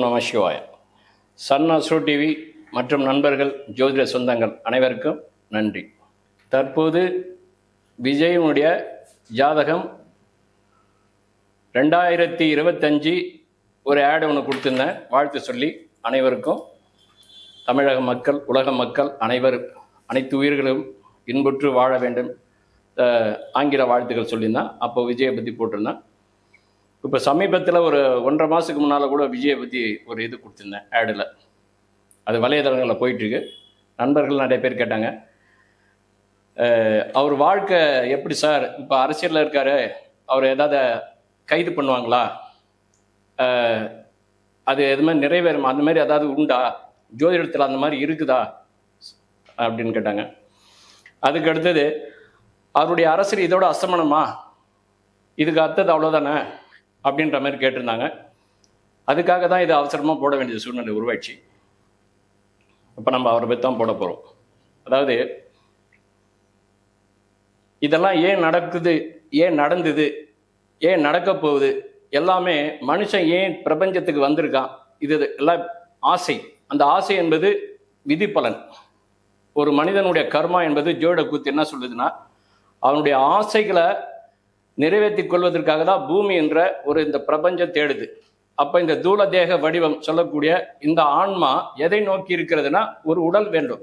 ஓம் நம சிவாய. Sun அஸ்ரோ TV மற்றும் நண்பர்கள் ஜோதிட சொந்தங்கள் அனைவருக்கும் நன்றி. தற்போது விஜயனுடைய ஜாதகம் ரெண்டாயிரத்தி இருபத்தஞ்சி ஒரு ஆடு ஒன்று கொடுத்துருந்தேன். வாழ்த்து சொல்லி அனைவருக்கும் தமிழக மக்கள் உலக மக்கள் அனைவர் அனைத்து உயிர்களும் இன்புற்று வாழ வேண்டும் ஆங்கில வாழ்த்துக்கள் சொல்லியிருந்தேன். அப்போ விஜயை பற்றி போட்டிருந்தேன். இப்போ சமீபத்தில் ஒரு ஒன்றரை மாதத்துக்கு முன்னால் கூட விஜயை பற்றி ஒரு இது கொடுத்துருந்தேன் ஆடில் அது வலைதளங்களில் போயிட்டுருக்கு. நண்பர்கள் நிறைய பேர் கேட்டாங்க. அவர் வாழ்க்கை எப்படி சார்? இப்போ அரசியலில் இருக்காரு. அவர் ஏதாவது கைது பண்ணுவாங்களா? அது எது மாதிரி நிறைவேறுமா? அந்த மாதிரி ஏதாவது உண்டா? ஜோதிடத்தில் அந்த மாதிரி இருக்குதா? அப்படின்னு கேட்டாங்க. அதுக்கு அடுத்தது அவருடைய அரசியல் இதோட அசமனமா? இதுக்கு அடுத்தது அவ்வளோதானே அப்படின்ற மாதிரி கேட்டிருந்தாங்க. அதுக்காக தான் இது அவசரமாக போட வேண்டிய சூழ்நிலை உருவாச்சு இப்போ நம்ம அவரை பற்றி தான் போட போகிறோம் அதாவது இதெல்லாம் ஏன் நடக்குது ஏன் நடந்தது ஏன் நடக்க போகுது எல்லாமே மனுஷன் ஏன் பிரபஞ்சத்துக்கு வந்திருக்கான் இது எல்லாம் ஆசை. அந்த ஆசை என்பது விதிப்பலன். ஒரு மனிதனுடைய கர்மா என்பது ஜோட கூத்து என்ன சொல்லுதுன்னா அவனுடைய ஆசைகளை நிறைவேற்றி கொள்வதற்காக தான் பூமி என்ற ஒரு இந்த பிரபஞ்சம் தேடுது. அப்போ இந்த தூல தேக வடிவம் சொல்லக்கூடிய இந்த ஆன்மா எதை நோக்கி இருக்கிறதுனா ஒரு உடல் வேண்டும்.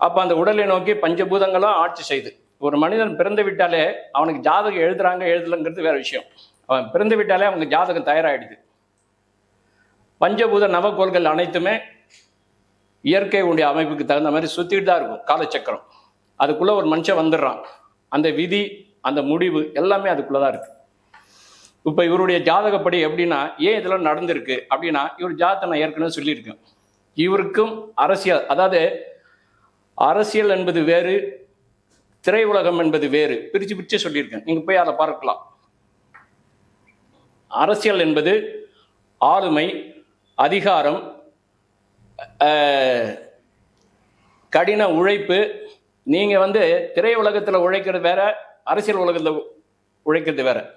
அப்போ அந்த உடலை நோக்கி பஞ்சபூதங்களும் ஆட்சி செய்து. ஒரு மனிதன் பிறந்து விட்டாலே அவனுக்கு ஜாதகம் எழுதுறாங்க எழுதலைங்கிறது வேற விஷயம். அவன் பிறந்து விட்டாலே அவனுக்கு ஜாதகம் தயாராகிடுது பஞ்சபூத நவக்கோள்கள் அனைத்துமே இயற்கை உடைய அமைப்புக்கு தகுந்த மாதிரி சுத்திட்டு தான் இருக்கும் காலச்சக்கரம். அதுக்குள்ள ஒரு மனுஷன் வந்துடுறான். அந்த விதி அந்த முடிவு எல்லாமே அதுக்குள்ள தான் இருக்கு. இப்போ இவருடைய ஜாதகப்படி எப்படின்னா ஏன் இதெல்லாம் நடந்திருக்கு அப்படின்னா இவர் ஜாதகத்தை நான் ஏற்கனவே சொல்லியிருக்கேன். இவருக்கும் அரசியல் அதாவது அரசியல் என்பது வேறு திரையுலகம் என்பது வேறு பிரித்து பிரித்து சொல்லியிருக்கேன். நீங்கள் போய் அதை பார்க்கலாம். அரசியல் என்பது ஆளுமை அதிகாரம் கடின உழைப்பு நீங்கள் வந்து திரையுலகத்தில் உழைக்கிறது வேற அரசியல் உலகத்தில் உழைக்கிறது வேற.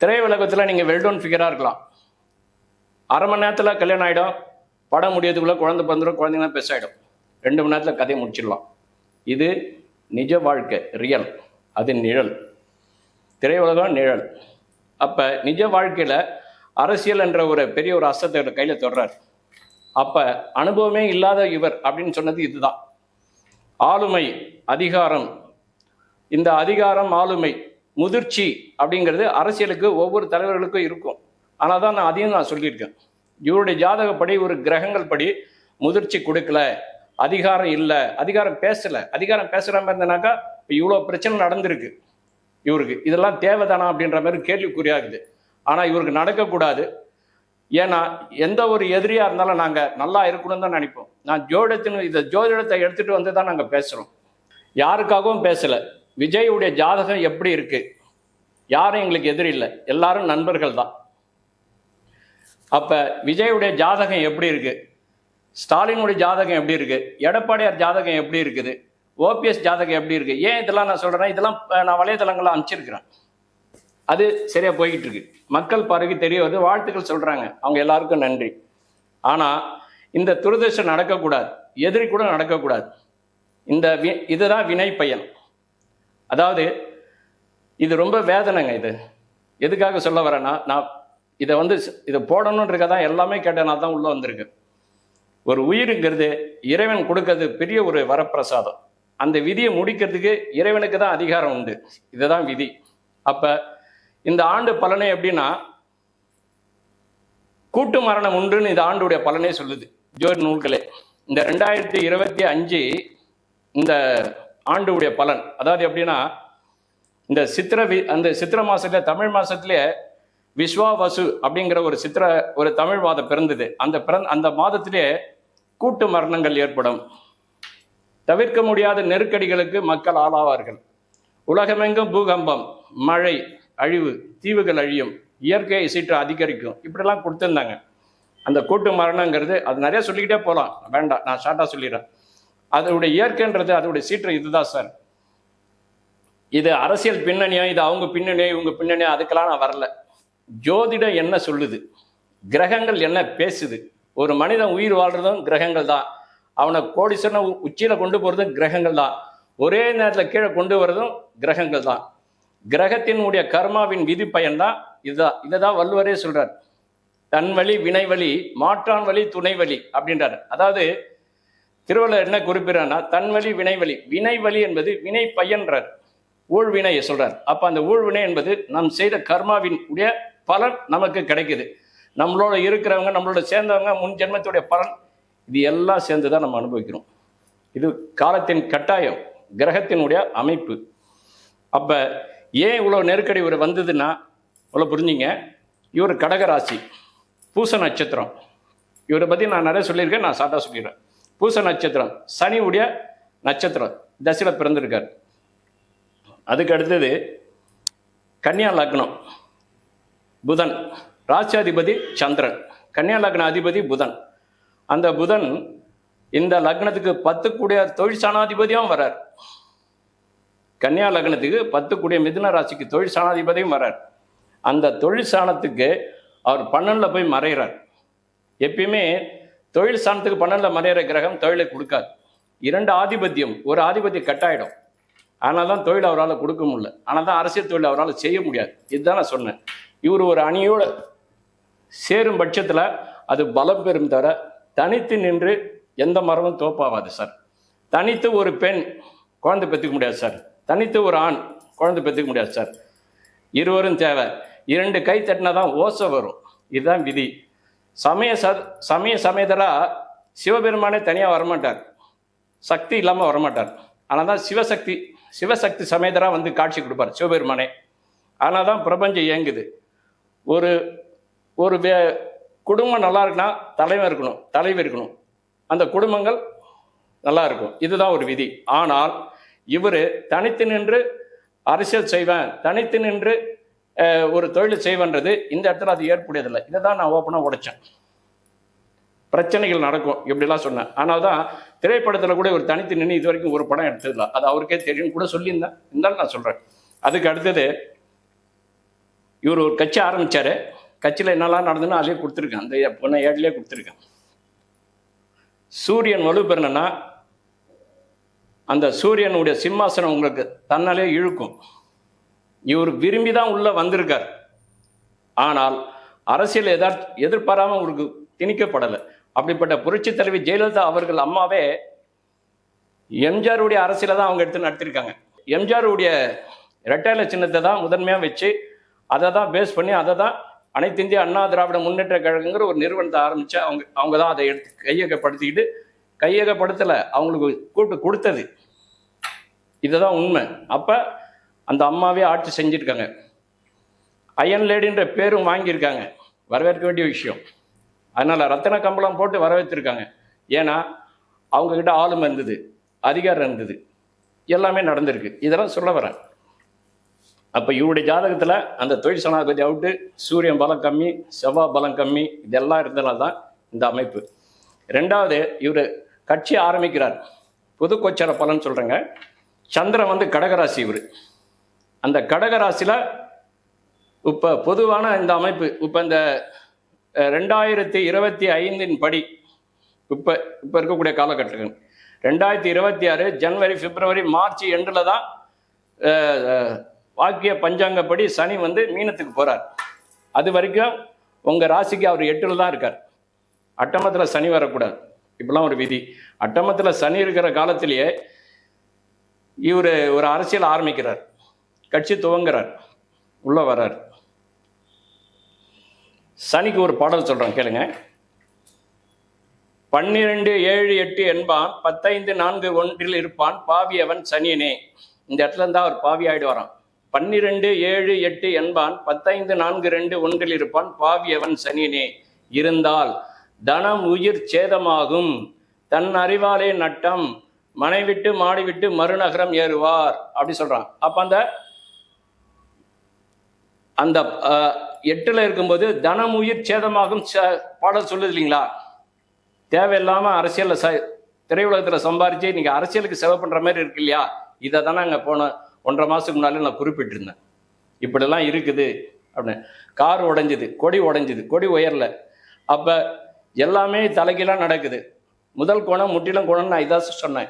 திரையுலகத்தில் நீங்கள் வெல்டோன் ஃபிகராக இருக்கலாம். அரை மணி நேரத்தில் கல்யாணம் ஆகிடும் படம் முடியறதுக்குள்ளே குழந்தை பிறந்துடும் குழந்தைங்களாம் பெருசாகிடும் ரெண்டு மணி நேரத்தில் கதையை முடிச்சிடலாம். இது நிஜ வாழ்க்கை ரியல் அது நிழல். திரையுலகம் நிழல். அப்போ நிஜ வாழ்க்கையில் அரசியல் என்ற ஒரு பெரிய ஒரு அஸ்தத்தை கையில் தொடுறார். அப்போ அனுபவமே இல்லாத இவர் அப்படின்னு சொன்னது இதுதான். ஆளுமை அதிகாரம் இந்த அதிகாரம் ஆளுமை முதிர்ச்சி அப்படிங்கிறது அரசியலுக்கு ஒவ்வொரு தலைவர்களுக்கும் இருக்கும். ஆனால் தான் நான் அதையும் நான் சொல்லியிருக்கேன். இவருடைய ஜாதகப்படி ஒரு கிரகங்கள் படி முதிர்ச்சி கொடுக்கல அதிகாரம் இல்லை அதிகாரம் பேசலை. அதிகாரம் பேசுகிற மாதிரி இருந்தனாக்கா இப்போ இவ்வளோ பிரச்சனை நடந்திருக்கு இவருக்கு. இதெல்லாம் தேவைதானா அப்படின்ற மாதிரி கேள்விக்குறியாகுது ஆனால் இவருக்கு நடக்கக்கூடாது. ஏன்னா எந்த ஒரு எதிரியாக இருந்தாலும் நாங்கள் நல்லா இருக்கணும்னு தான் நினைப்போம். நான் ஜோடத்தின் இதை ஜோதிடத்தை எடுத்துகிட்டு வந்து தான் நாங்கள் பேசுகிறோம் யாருக்காகவும் பேசலை. விஜயுடைய ஜாதகம் எப்படி இருக்கு? யாரும் எங்களுக்கு எதிரி இல்லை. எல்லாரும் நண்பர்கள் தான். அப்போ விஜயுடைய ஜாதகம் எப்படி இருக்கு? ஸ்டாலினுடைய ஜாதகம் எப்படி இருக்கு? எடப்பாடியார் ஜாதகம் எப்படி இருக்குது? ஓபிஎஸ் ஜாதகம் எப்படி இருக்கு? ஏன் இதெல்லாம் நான் சொல்றேன்னா இதெல்லாம் நான் வலைதளங்களில் அனுப்பிச்சிருக்கிறேன். அது சரியா போய்கிட்டு இருக்கு. மக்கள் பார்வைக்கு தெரிய வருது வாழ்த்துக்கள் சொல்றாங்க. அவங்க எல்லாருக்கும் நன்றி. ஆனா இந்த துரதிருஷ்டம் நடக்கக்கூடாது. எதிரி கூட நடக்கக்கூடாது. இந்த வி இதுதான் வினை பயன். அதாவது இது ரொம்ப வேதனைங்க இது. எதுக்காக சொல்ல வரேன்னா நான் இதை வந்து இதை போடணுன்றக்க தான் எல்லாமே கேட்டேன்னா தான் உள்ளே வந்திருக்கு. ஒரு உயிருங்கிறது இறைவன் கொடுக்கறது பெரிய ஒரு வரப்பிரசாதம். அந்த விதியை முடிக்கிறதுக்கு இறைவனுக்கு தான் அதிகாரம் உண்டு. இதுதான் விதி. அப்போ இந்த ஆண்டு பலனை எப்படின்னா கூட்டு மரணம் உண்டுன்னு இந்த ஆண்டுடைய பலனே சொல்லுது. ஜோர் நூல்களே. இந்த ரெண்டாயிரத்தி இருபத்தி அஞ்சு இந்த ஆண்டுடைய பலன். அதாவது எப்படின்னா இந்த சித்திர வி அந்த சித்திர மாசத்துல தமிழ் மாசத்திலே விஸ்வாவசு அப்படிங்கிற ஒரு சித்திர ஒரு தமிழ் மாதம் பிறந்தது. அந்த பிறந் அந்த மாதத்திலே கூட்டு மரணங்கள் ஏற்படும். தவிர்க்க முடியாத நெருக்கடிகளுக்கு மக்கள் ஆளாவார்கள். உலகமெங்கும் பூகம்பம் மழை அழிவு தீவுகள் அழியும். இயற்கை சீற்றம் அதிகரிக்கும். இப்படிலாம் கொடுத்துருந்தாங்க. அந்த கூட்டு மரணங்கிறது அது நிறைய சொல்லிக்கிட்டே போகலாம் வேண்டாம் நான் ஷார்ட்டாக சொல்லிடுறேன். அதனுடைய இயற்கைன்றது அதோடைய சீற்றம் இதுதான் சார். இது அரசியல் பின்னணியோ இது அவங்க பின்னணியோ இவங்க பின்னணியோ அதுக்கெல்லாம் நான் வரல. ஜோதிடம் என்ன சொல்லுது? கிரகங்கள் என்ன பேசுது? ஒரு மனிதன் உயிர் வாழ்றதும் கிரகங்கள் தான். அவனை கோடிசனை உ- உச்சியில கொண்டு போறதும் கிரகங்கள் தான். ஒரே நேரத்தில் கீழே கொண்டு வர்றதும் கிரகங்கள் தான். கிரகத்தினுடைய கர்மாவின் விதி பயன்தான் இதுதான். இதை தான் வள்ளுவரே சொல்றார். தன் வழி வினை வழி மாற்றான் வழி துணை வழி அப்படின்றார். அதாவது திருவள்ளுவர் என்ன குறிப்பிடுறான்னா தன்வழி வினைவழி. வினைவழி என்பது வினை பயன்றார். ஊழ்வினையை சொல்றார். அப்ப அந்த ஊழ்வினை என்பது நாம் செய்த கர்மாவின் உடைய பலன் நமக்கு கிடைக்குது. நம்மளோட இருக்கிறவங்க நம்மளோட சேர்ந்தவங்க முன் ஜென்மத்துடைய பலன் இது எல்லாம் சேர்ந்து தான் நம்ம அனுபவிக்கிறோம். இது காலத்தின் கட்டாயம் கிரகத்தினுடைய அமைப்பு. அப்ப ஏன் இவ்வளோ நெருக்கடி இவர் வந்ததுன்னா இவ்வளோ புரிஞ்சுங்க. இவர் கடகராசி பூச நட்சத்திரம். இவரை பற்றி நான் நிறைய சொல்லியிருக்கேன் நான் சாட்டாக சொல்லிடுறேன். பூச நட்சத்திரம். சனியுடைய நட்சத்திரம். தசையில் பிறந்திருக்கார். அதுக்கு அடுத்தது கன்னியா லக்னம். புதன். ராசியாதிபதி சந்திரன். கன்னியா லக்ன அதிபதி புதன். அந்த புதன் இந்த லக்னத்துக்கு பத்து கூடிய தொழில் சாணாதிபதியும் வரார். கன்னியா லக்னத்துக்கு பத்து கூடிய மிதுன ராசிக்கு தொழில் சாணாதிபதியும் வரார். அந்த தொழில் சாணத்துக்கு அவர் பன்னெண்டில் போய் மறைகிறார் எப்பயுமே தொழில் சாணத்துக்கு பன்னெண்டில் மறையிற கிரகம் தொழிலை கொடுக்காது. இரண்டு ஆதிபத்தியம் ஒரு ஆதிபத்தியம் கட்டாயிடும். ஆனால் தான் தொழில் அவரால் கொடுக்க முடியல. ஆனால் தான் அரசியல் தொழில் அவரால் செய்ய முடியாது. இதுதான் நான் சொன்னேன். இவர் ஒரு அணியோட சேரும் பட்சத்தில் அது பலம் பெறும் தவிர தனித்து நின்று எந்த மரமும் தோப்பாகாது சார். தனித்து ஒரு பெண் குழந்தை பெற்றுக்க முடியாது சார். தனித்து ஒரு ஆண் குழந்தை பெற்றுக்க முடியாது சார். இருவரும் தேவை. இரண்டு கை தட்டினா தான் ஓசை வரும். இதுதான் விதி. சமய ச சமய சமேதரா சிவபெருமானே தனியாக வரமாட்டார். சக்தி இல்லாமல் வரமாட்டார். ஆனால் தான் சிவசக்தி சிவசக்தி சமேதரா வந்து காட்சி கொடுப்பார் சிவபெருமானே. ஆனால் தான் பிரபஞ்சம் இயங்குது. ஒரு ஒரு வே குடும்பம் நல்லா இருக்குன்னா தலைவன் இருக்கணும் தலைவி இருக்கணும். அந்த குடும்பங்கள் நல்லா இருக்கும். இதுதான் ஒரு விதி. ஆனால் இவர் தனித்து நின்று அரசியல் செய்வேன் தனித்து நின்று ஒரு தொழில் செய்வன்றது இந்த இடத்துல அது ஏற்புடையதில்லை. இதை தான் நான் ஓப்பனாக உடைச்சேன். பிரச்சனைகள் நடக்கும் இப்படிலாம் சொன்னேன். ஆனால் தான் திரைப்படத்தில் கூட ஒரு தனித்து நின்று இது வரைக்கும் ஒரு படம் எடுத்ததில்ல. அது அவருக்கே தெரியும் கூட சொல்லியிருந்தேன். இருந்தாலும் நான் சொல்கிறேன் அதுக்கு அடுத்தது இவர் ஒரு கட்சி ஆரம்பிச்சாரு. கட்சியில் என்னெல்லாம் நடந்ததுன்னு அதே கொடுத்துருக்கேன். அந்த பொண்ணை ஏட்லேயே கொடுத்துருக்கேன். சூரியன் வலு பெறணும்னா அந்த சூரியனுடைய சிம்மாசனம் உங்களுக்கு தன்னாலே இழுக்கும். இவர் விரும்பி தான் உள்ள வந்திருக்கார். ஆனால் அரசியல் எதார் எதிர்பாராம அவருக்கு திணிக்கப்படலை. அப்படிப்பட்ட புரட்சி தலைவி ஜெயலலிதா அவர்கள் அம்மாவே எம்ஜிஆருடைய அரசியலை தான் அவங்க எடுத்து நடத்திருக்காங்க. எம்ஜிஆருடைய ரெட்டையில சின்னத்தை தான் முதன்மையாக வச்சு அதை தான் பேஸ் பண்ணி அதை தான் அனைத்து இந்திய அண்ணா திராவிட முன்னேற்ற கழகங்கிற ஒரு நிறுவனத்தை ஆரம்பித்து அவங்க அவங்க தான் அதை எடுத்து கையகப்படுத்திக்கிட்டு கையகப்படுத்தலை அவங்களுக்கு கூப்பிட்டு கொடுத்தது. இதுதான் உண்மை. அப்போ அந்த அம்மாவே ஆட்சி செஞ்சுருக்காங்க. அயன் லேடின்ற பேரும் வாங்கியிருக்காங்க. வரவேற்க வேண்டிய விஷயம். அதனால் ரத்தன கம்பளம் போட்டு வரவேற்றிருக்காங்க. ஏன்னா அவங்கக்கிட்ட ஆளுமை இருந்தது அதிகாரம் இருந்தது. எல்லாமே நடந்திருக்கு. இதெல்லாம் சொல்ல வரேன். அப்போ இவருடைய ஜாதகத்தில் அந்த தொழில் சனாதிபதி அவுட்டு சூரியன் பலம் கம்மி செவ்வாய் பலம் கம்மி இதெல்லாம் இருந்தனால தான் இந்த அமைப்பு. ரெண்டாவது இவர் கட்சி ஆரம்பிக்கிறார். புதுக்கோச்சார பலன் சொல்கிறேங்க சந்திரன் வந்து கடகராசி இவர். அந்த கடகராசியில் இப்போ பொதுவான இந்த அமைப்பு இப்போ இந்த ரெண்டாயிரத்தி இருபத்தி ஐந்தின் படி இப்போ இப்போ இருக்கக்கூடிய காலகட்டங்கள். ரெண்டாயிரத்தி இருபத்தி ஆறு ஜனவரி பிப்ரவரி மார்ச் எண்டில் தான் வாக்கிய பஞ்சாங்கப்படி சனி வந்து மீனத்துக்கு போகிறார் அது வரைக்கும் உங்கள் ராசிக்கு அவர் எட்டில் தான் இருக்கார். அட்டமத்தில் சனி வரக்கூடாது. இப்படிலாம் ஒரு விதி. அட்டமத்தில் சனி இருக்கிற காலத்திலேயே இவர் ஒரு அரசியல் ஆரம்பிக்கிறார். கட்சி துவங்குறார். உள்ளே வர்றார். சனிக்கு ஒரு பாடல் சொல்றேன் கேளுங்க. பன்னிரெண்டு ஏழு எட்டு என்பான் பத்தைந்து நான்கு ஒன்றில் இருப்பான் பாவி அவன் சனியனே. இந்த இடத்துல இருந்தால் அவர் பாவி ஆயிடு வரான். பன்னிரண்டு ஏழு எட்டு என்பான் பத்தைந்து நான்கு ரெண்டு ஒன்றில் இருப்பான் பாவி அவன் சனியனே. இருந்தால் தனம் உயிர் சேதமாகும். தன் அறிவாலே நட்டம். மனை விட்டு மாடி விட்டு மறுநகரம் ஏறுவார். அப்படி சொல்கிறான் அப்போ அந்த அந்த எட்டில் எட்டுல இருக்கும்போது தனம் உயிர் சேதமாகும் ச- பாடல் சொல்லுது இல்லைங்களா? தேவையில்லாம அரசியல்ல ச திரையுலகத்துல சம்பாரிச்சு நீங்க அரசியலுக்கு செலவு பண்ற மாதிரி இருக்கு இல்லையா? இதை தானே அங்க போன ஒன்றரை மாசத்துக்கு முன்னாலே நான் குறிப்பிட்டிருந்தேன். இப்படிலாம் இருக்குது அப்படின்னு. கார் உடைஞ்சுது கொடி உடைஞ்சது கொடி உயரல. அப்போ எல்லாமே தலைகீழாக நடக்குது. முதல் கோணம் முற்றிலும் குணம்னு நான் இதான் சொன்னேன்.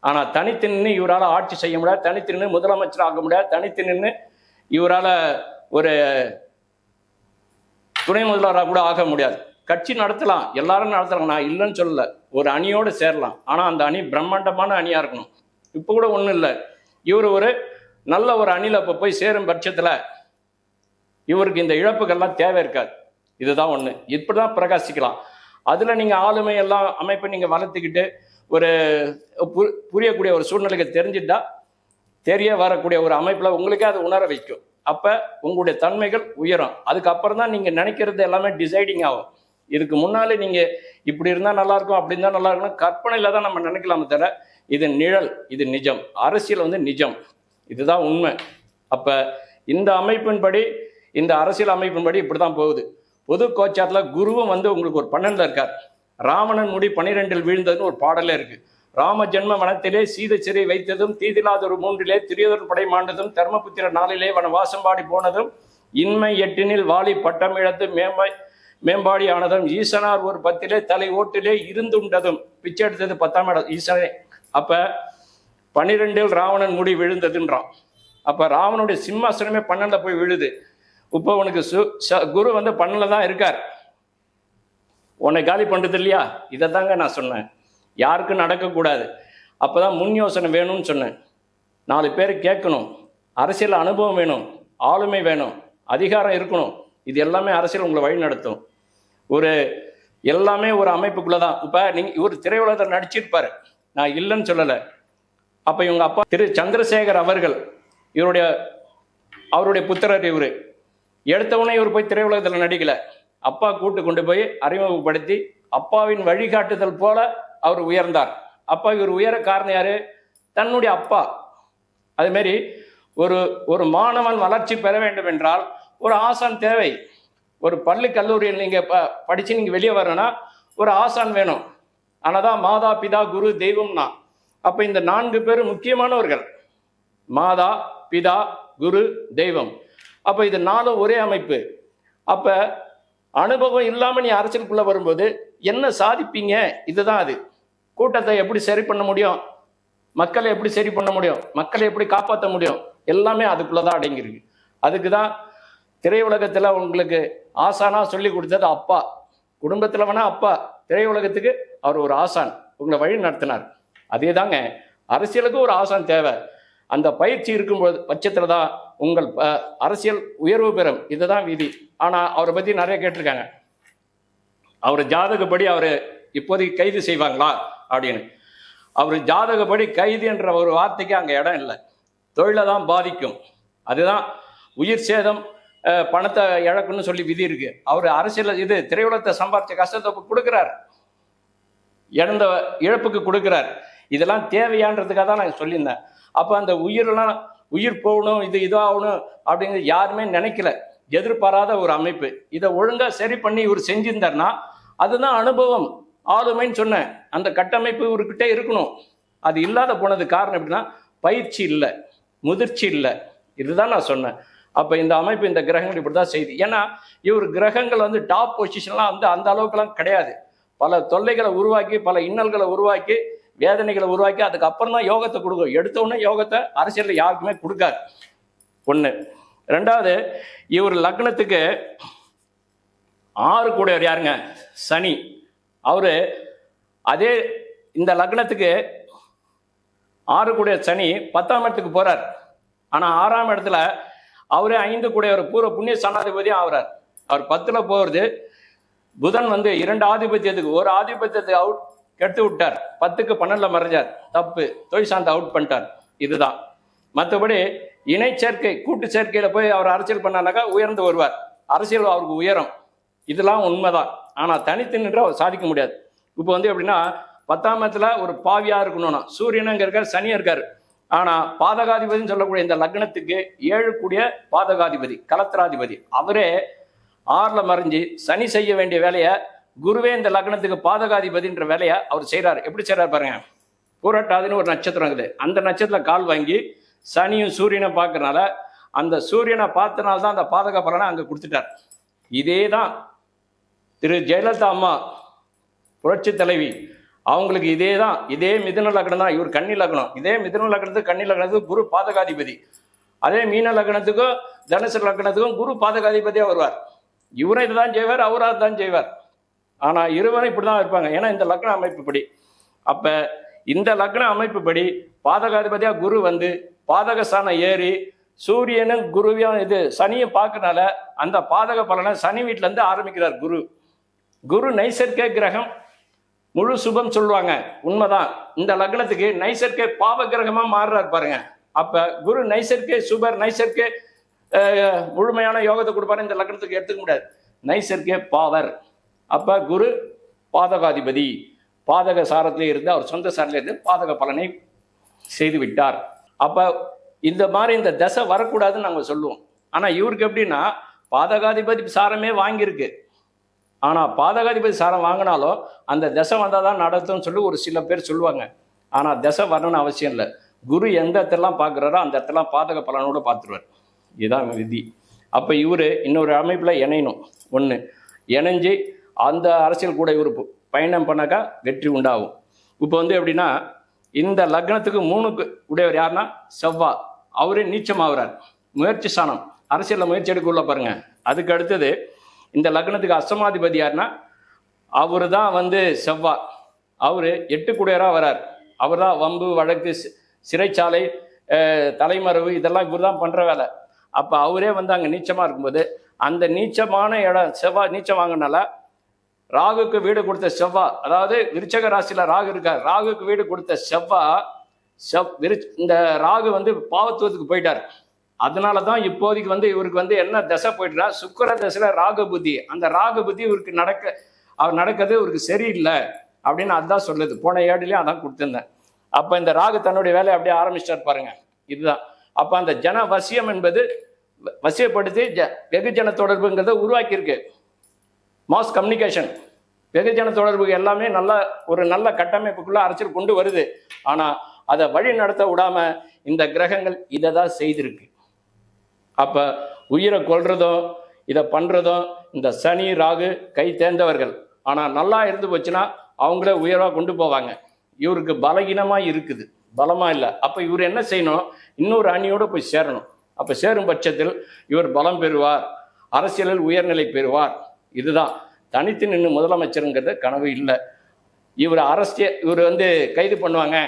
ஆனால் தனித்து நின்று இவரால் ஆட்சி செய்ய முடியாது தனித்து நின்று முதலமைச்சர் ஆக முடியாது தனித்து நின்று இவரால் ஒரு துணை முதல்வராக கூட ஆக முடியாது. கட்சி நடத்தலாம். எல்லாரும் நடத்தலாம். நான் இல்லைன்னு சொல்லல. ஒரு அணியோடு சேரலாம். ஆனால் அந்த அணி பிரம்மாண்டமான அணியாக இருக்கணும். இப்போ கூட ஒன்றும் இல்லை. இவர் ஒரு நல்ல ஒரு அணியில் இப்போ போய் சேரும் பட்சத்தில் இவருக்கு இந்த இழப்புகள்லாம் தேவை இருக்காது. இதுதான் ஒன்று இப்படி தான் பிரகாசிக்கலாம். அதில் நீங்கள் ஆளுமை எல்லாம் அமைப்பை நீங்கள் வளர்த்துக்கிட்டு ஒரு பு- புரியக்கூடிய ஒரு சூழ்நிலைக்கு தெரிஞ்சுட்டா தெரிய வரக்கூடிய ஒரு அமைப்பில் உங்களுக்கே அது உணர வைக்கும். அப்போ உங்களுடைய தன்மைகள் உயரும். அதுக்கப்புறம் தான் நீங்கள் நினைக்கிறது எல்லாமே டிசைடிங் ஆகும். இதுக்கு முன்னாலே நீங்கள் இப்படி இருந்தால் நல்லா இருக்கும் அப்படி இருந்தால் நல்லா இருக்கணும் கற்பனையில் தான் நம்ம நினைக்கலாமே தவிர இது நிழல் இது நிஜம். அரசியல் வந்து நிஜம். இதுதான் உண்மை. அப்போ இந்த அமைப்பின்படி இந்த அரசியல் அமைப்பின்படி இப்படி தான் போகுது. பொது கோச்சாரத்தில் குருவும் வந்து உங்களுக்கு ஒரு பன்னெண்டில் இருக்கார். ராவணன் முடி பனிரெண்டில் வீழ்ந்ததுன்னு ஒரு பாடலே இருக்கு. ராம ஜென்ம வனத்திலே சீத சிறை வைத்ததும் தீதிலாதொரு மூன்றிலே திரியதொரு படை மாண்டதும் தர்மபுத்திர நாளிலே வன வாசம்பாடி போனதும் இன்மை எட்டினில் வாலி பட்டமிழத்து மேம்பாய் மேம்பாடி ஆனதும் ஈசனார் ஒரு பத்திலே தலை ஓட்டிலே இருந்துண்டதும். பிச்சை எடுத்தது பத்தாம் இடம் ஈசனே. அப்ப பன்னிரெண்டில் ராவணன் முடி விழுந்ததுன்றான். அப்ப ராவனுடைய சிம்மாசனமே பன்னெண்டுல போய் விழுது. இப்போ உனக்கு சு ச- குரு வந்து பன்னெண்டுல தான் இருக்கார். உன்னை காலி பண்ணுறது இல்லையா இதை தாங்க நான் சொன்னேன். யாருக்கும் நடக்கக்கூடாது. அப்போ தான் முன் யோசனை வேணும்னு சொன்னேன். நாலு பேர் கேட்கணும். அரசியல் அனுபவம் வேணும். ஆளுமை வேணும். அதிகாரம் இருக்கணும். இது எல்லாமே அரசியல் உங்களை வழி நடத்தும். ஒரு எல்லாமே ஒரு அமைப்புக்குள்ளே தான் இப்போ நீங்கள் இவர் திரையுலகத்தில் நடிச்சிருப்பார். நான் இல்லைன்னு சொல்லலை. அப்போ இவங்க அப்பா திரு சந்திரசேகர் அவர்கள் இவருடைய அவருடைய புத்திரர் இவர். எடுத்தவொடனே இவர் போய் திரையுலகத்தில் நடிக்கலை. அப்பா கூட்டு கொண்டு போய் அறிமுகப்படுத்தி அப்பாவின் வழிகாட்டுதல் போல அவர் உயர்ந்தார். அப்பா இவர் உயர காரணம் யாரு? தன்னுடைய அப்பா. அதுமாரி ஒரு ஒரு மாணவன் வளர்ச்சி பெற வேண்டும் என்றால் ஒரு ஆசான் தேவை. ஒரு பள்ளி கல்லூரியில் நீங்கள் ப படித்து நீங்கள் வெளியே வரணும்னா ஒரு ஆசான் வேணும். ஆனால் தான் மாதா பிதா குரு தெய்வம்னா அப்போ இந்த நான்கு பேர் முக்கியமானவர்கள். மாதா பிதா குரு தெய்வம். அப்போ இது நாலும் ஒரே அமைப்பு. அப்போ அனுபவம் இல்லாமல் நீ அரசியலுக்குள்ளே வரும்போது என்ன சாதிப்பீங்க? இதுதான் அது. கூட்டத்தை எப்படி சரி பண்ண முடியும்? மக்களை எப்படி சரி பண்ண முடியும்? மக்களை எப்படி காப்பாற்ற முடியும்? எல்லாமே அதுக்குள்ளே தான் அடங்கியிருக்கு. அதுக்கு தான் திரையுலகத்தில் உங்களுக்கு ஆசானா சொல்லி கொடுத்தது அப்பா. குடும்பத்தில் வேணா அப்பா. திரையுலகத்துக்கு அவர் ஒரு ஆசான். உங்களை வழி நடத்தினார். அதே தாங்க அரசியலுக்கு ஒரு ஆசான் தேவை. அந்த பயிற்சி இருக்கும்போது பட்சத்தில் தான் உங்கள் அரசியல் உயர்வு பெறும். இதுதான் விதி. ஆனால் அவரை பற்றி நிறைய கேட்டிருக்காங்க. அவர் ஜாதகப்படி அவர் இப்போதைக்கு கைது செய்வாங்களா? அப்படின்னு. அவர் ஜாதகப்படி கைது என்ற ஒரு வார்த்தைக்கு அங்கே இடம் இல்லை. தொழிலை தான் பாதிக்கும். அதுதான் உயிர் சேதம் பணத்தை இழக்குன்னு சொல்லி விதி இருக்கு. அவர் அரசியல் இது திரையுலகத்தை சம்பாதிச்ச கஷ்டத்தை கொடுக்குறார். இழந்த இழப்புக்கு கொடுக்குறார். இதெல்லாம் தேவையான்றதுக்காக தான் நான் சொல்லியிருந்தேன். அப்போ அந்த உயிரெல்லாம் உயிர் போகணும் இது இதாகணும் அப்படிங்கிறது யாருமே நினைக்கல. எதிர்பாராத ஒரு அமைப்பு. இதை ஒழுங்காக சரி பண்ணி இவர் செஞ்சிருந்தார்னா அதுதான் அனுபவம். ஆளுமைன்னு சொன்னேன். அந்த கட்டமைப்பு இவர்கிட்ட இருக்கணும். அது இல்லாத போனது காரணம் எப்படின்னா பயிற்சி இல்லை முதிர்ச்சி இல்லை. இதுதான் நான் சொன்னேன். அப்போ இந்த அமைப்பு இந்த கிரகங்கள் இப்படி தான் செய்யுது. ஏன்னா இவர் கிரகங்கள் வந்து டாப் பொசிஷன்லாம் வந்து அந்த அளவுக்குலாம் கிடையாது. பல தொல்லைகளை உருவாக்கி பல இன்னல்களை உருவாக்கி வேதனைகளை உருவாக்கி அதுக்கப்புறம் தான் யோகத்தை கொடுக்கும். எடுத்தோடனே யோகத்தை அரசியலில் யாருக்குமே கொடுக்காது. ஒன்று ரெண்டாவது இவர் லக்னத்துக்கு ஆறு கூடையவர் யாருங்க? சனி. அவர் அதே இந்த லக்னத்துக்கு ஆறு கூடிய சனி பத்தாம் இடத்துக்கு போகிறார் ஆனால் ஆறாம் இடத்துல அவரே ஐந்து கூடிய ஒரு பூர்வ புண்ணிய சனாதிபதியும் ஆகிறார். அவர் பத்தில் போகிறது புதன் வந்து இரண்டு ஆதிபத்தியத்துக்கு ஒரு ஆதிபத்தியத்துக்கு அவுட் கெடுத்து விட்டார். பத்துக்கு பன்னெண்டில் மறைஞ்சார். தப்பு. தொழில் சார்ந்த அவுட் பண்ணிட்டார். இதுதான். மற்றபடி இணை சேர்க்கை கூட்டு சேர்க்கையில் போய் அவர் அரசியல் பண்ணானாக்கா உயர்ந்து வருவார். அரசியல் அவருக்கு உயரும். இதெல்லாம் உண்மைதான். ஆனால் தனித்து நின்று அவர் சாதிக்க முடியாது. இப்போ வந்து எப்படின்னா பத்தாம் இடத்துல ஒரு பாவியாக இருக்கணும்னா சூரியன் அங்கே இருக்கார் சனி இருக்கார். ஆனால் பாதகாதிபதினு சொல்லக்கூடிய இந்த லக்னத்துக்கு ஏழு கூடிய பாதகாதிபதி கலத்திராதிபதி. அவரே ஆறில் மறைஞ்சு சனி செய்ய வேண்டிய வேலையை குருவே இந்த லக்னத்துக்கு பாதகாதிபதின்ற வேலையை அவர் செய்கிறார் எப்படி செய்கிறார் பாருங்க. பூரட்டாதுன்னு ஒரு நட்சத்திரம் இருக்குது. அந்த நட்சத்திரத்தில் கால் வாங்கி சனியும் சூரியனை பார்க்கறனால அந்த சூரியனை பார்த்தனால தான் அந்த பாதக பலனை அங்கே கொடுத்துட்டார். இதே தான் திரு ஜெயலலிதா அம்மா புரட்சி தலைவி அவங்களுக்கு இதே தான் இதே மிதுன லக்னம் தான் இவர் கன்னி லக்னம். இதே மிதுன லக்னத்துக்கு கன்னி லக்னத்துக்கு குரு பாதகாதிபதி. அதே மீன லக்னத்துக்கும் தனுசு லக்னத்துக்கும் குரு பாதகாதிபதியாக வருவார். இவரும் இதுதான் செய்வார் அவராக தான் செய்வார். ஆனால் இருவரும் இப்படி தான் இருப்பாங்க. ஏன்னா இந்த லக்ன அமைப்புப்படி அப்போ இந்த லக்ன அமைப்புப்படி பாதகாதிபதியாக குரு வந்து பாதகஸ்தானம் ஏறி சூரியனும் குருவையும் இது சனியும் பார்க்கறனால அந்த பாதக பலனை சனி வீட்டிலேருந்து ஆரம்பிக்கிறார் குரு. குரு நைசர்க்க கிரகம் முழு சுபம் சொல்லுவாங்க. உண்மைதான். இந்த லக்னத்துக்கு நைசர்கே பாவ கிரகமா மாறுறாரு பாருங்க. அப்ப குரு நைசர்க்கே சுபர் நைசர்கே முழுமையான யோகத்தை கொடுப்பாரு. இந்த லக்னத்துக்கு எடுத்துக்க முடியாது. நைசர்கே பாவர். அப்ப குரு பாதகாதிபதி. பாதக சாரத்திலே இருந்து அவர் சொந்த சாரத்திலே இருந்து பாதக பலனை செய்து விட்டார். அப்ப இந்த மாதிரி இந்த தசை வரக்கூடாதுன்னு நாங்கள் சொல்லுவோம். ஆனா இவருக்கு எப்படின்னா பாதகாதிபதி சாரமே வாங்கியிருக்கு. ஆனால் பாதகாதிபதி சாரம் வாங்கினாலும் அந்த தசை வந்தால் தான் நடத்தும்னு சொல்லி ஒரு சில பேர் சொல்லுவாங்க. ஆனால் தசை வரணும்னு அவசியம் இல்லை. குரு எந்த இடத்தெல்லாம் பார்க்குறாரோ அந்த இடத்தெல்லாம் பாதக பலனோடு பார்த்துருவார் இதுதான் விதி. அப்போ இவர் இன்னொரு அமைப்பில் இணையணும். ஒன்று இணைஞ்சு அந்த அரசியல் கூட இவர் பயணம் பண்ணாக்கா வெற்றி உண்டாகும். இப்போ வந்து எப்படின்னா இந்த லக்னத்துக்கு மூணுக்கு உடையவர் யாருன்னா? செவ்வா. அவரே நீச்சமாகிறார். முயற்சி சாணம். அரசியலில் முயற்சி எடுக்க உள்ள பாருங்கள் அதுக்கு அடுத்தது இந்த லக்னத்துக்கு அஷ்டமாதிபதி யாருன்னா அவர் தான் வந்து செவ்வா. அவர் எட்டு குடையராக வரார். அவர் தான் வம்பு வழக்கு சிறைச்சாலை தலைமறைவு இதெல்லாம் இவர் தான் பண்ணுற வேலை. அப்போ அவரே வந்து அங்கே நீச்சமாக இருக்கும்போது அந்த நீச்சமான இடம் செவ்வாய் நீச்சம் வாங்கினால ராகுக்கு வீடு கொடுத்த செவ்வா அதாவது விருச்சக ராசியில் ராகு இருக்கார். ராகுக்கு வீடு கொடுத்த செவ்வா செவ் விரு இந்த ராகு வந்து பாவத்துவத்துக்கு போயிட்டார். அதனால தான் இப்போதைக்கு வந்து இவருக்கு வந்து என்ன தசை போயிட்டுனா சுக்கர தசையில் ராக புத்தி. அந்த ராக புத்தி இவருக்கு நடக்க அவர் நடக்கிறது இவருக்கு சரியில்லை அப்படின்னு அதான் சொல்லுது. போன ஏடுலேயும் அதான் கொடுத்துருந்தேன். அப்போ இந்த ராகு தன்னுடைய வேலையை அப்படியே ஆரம்பிச்சிட்டார் பாருங்க. இதுதான். அப்போ அந்த ஜன வசியம் என்பது வ- வசியப்படுத்தி ஜ வெகுஜன தொடர்புங்கிறத உருவாக்கியிருக்கு. மாஸ் கம்யூனிகேஷன் வெகுஜன தொடர்பு எல்லாமே நல்ல ஒரு நல்ல கட்டமைப்புக்குள்ளே அரைச்சிட்டு கொண்டு வருது. ஆனால் அதை வழி நடத்த விடாமல் இந்த கிரகங்கள் இதை தான் செய்திருக்கு. அப்போ உயிரை கொல்றதும் இதை பண்ணுறதோ இந்த சனி ராகு கை தேர்ந்தவர்கள். ஆனால் நல்லா இருந்து போச்சுன்னா அவங்கள உயர்வாக கொண்டு போவாங்க. இவருக்கு பலகீனமாக இருக்குது. பலமாக இல்லை. அப்போ இவர் என்ன செய்யணும்? இன்னொரு அணியோடு போய் சேரணும். அப்போ சேரும் பட்சத்தில் இவர் பலம் பெறுவார். அரசியலில் உயர்நிலை பெறுவார். இதுதான். தனித்து நின்று முதலமைச்சருங்கிறது கனவு இல்லை. இவர் அரசியல் இவர் வந்து கைது பண்ணுவாங்க.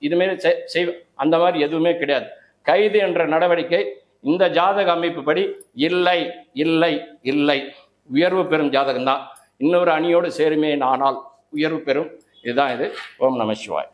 இதுமாரி செய்- அந்த மாதிரி எதுவுமே கிடையாது. கைது என்ற நடவடிக்கை இந்த ஜாதக அமைப்புப்படி இல்லை இல்லை இல்லை. உயர்வு பெறும் ஜாதகம் தான் இன்னொரு அணியோடு சேருமே ஆனால் உயர்வு பெறும். இதுதான் இது. ஓம் நம சிவாய்.